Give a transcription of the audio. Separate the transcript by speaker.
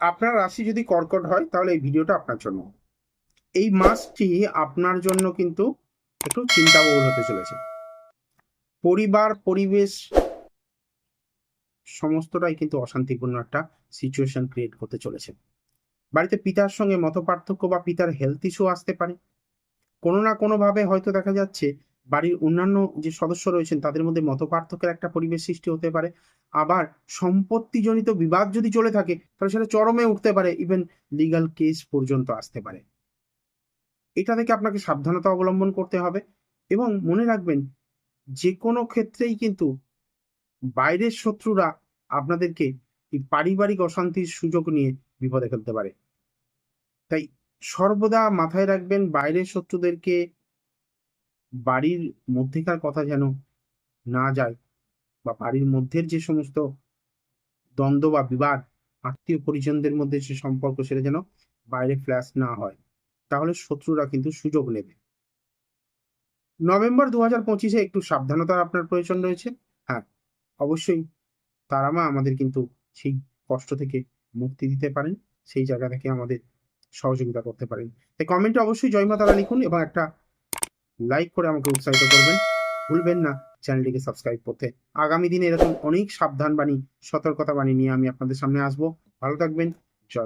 Speaker 1: আপনার রাশি যদি কর্কট হয়, তাহলে এই ভিডিওটা আপনার জন্য। এই মাসটি আপনার জন্য কিন্তু একটু চিন্তাবহুল হতে চলেছে। পরিবার, পরিবেশ সমস্তটাই কিন্তু অশান্তিপূর্ণ একটা সিচুয়েশন ক্রিয়েট করতে চলেছে। বাড়িতে পিতার সঙ্গে মত পার্থক্য বা পিতার হেলথ ইস্যু আসতে পারে। কোনো না কোনোভাবে হয়তো দেখা যাচ্ছে বাড়ির অন্যান্য যে সদস্য রয়েছেন, তাদের মধ্যে মত পার্থক্যের একটা পরিবেশ সৃষ্টি হতে পারে। আবার সম্পত্তিজনিত বিবাদ যদি চলে থাকে, তাহলে সেটা চরমে উঠতে পারে ইভেন লিগাল কেস পর্যন্ত আসতে পারে। এটা থেকে আপনাকে সাবধানতা অবলম্বন করতে হবে এবং মনে রাখবেন, যে কোনো ক্ষেত্রেই কিন্তু বাইরের শত্রুরা আপনাদেরকে এই পারিবারিক অশান্তির সুযোগ নিয়ে বিপদে ফেলতে পারে। তাই সর্বদা মাথায় রাখবেন, বাইরের শত্রুদেরকে বাড়ির মধ্যেকার কথা যেন না যায় বা বাড়ির মধ্যের যে সমস্ত দ্বন্দ্ব বা বিবাদ, আত্মীয় পরিজনদের মধ্যে যে সম্পর্ক সেটা যেন বাইরে ফ্ল্যাশ না হয়, তাহলে শত্রুরা কিন্তু সুযোগ নেবে। নভেম্বর দু হাজার পঁচিশে একটু সাবধানতার আপনার প্রয়োজন রয়েছে। হ্যাঁ অবশ্যই তারা মা আমাদের কিন্তু সেই কষ্ট থেকে মুক্তি দিতে পারেন, সেই জায়গা থেকে আমাদের সহযোগিতা করতে পারেন। তাই কমেন্টে অবশ্যই জয় মা তারা লিখুন এবং একটা লাইক করে আমাকে উৎসাহিত করবেন। ভুলবেন না, চ্যানেলটিকে সাবস্ক্রাইব করতে। আগামী দিনে এরকম অনেক সাবধান বাণী সতর্কতা বাণী নিয়ে আমি আপনাদের সামনে আসব। ভালো থাকবেন।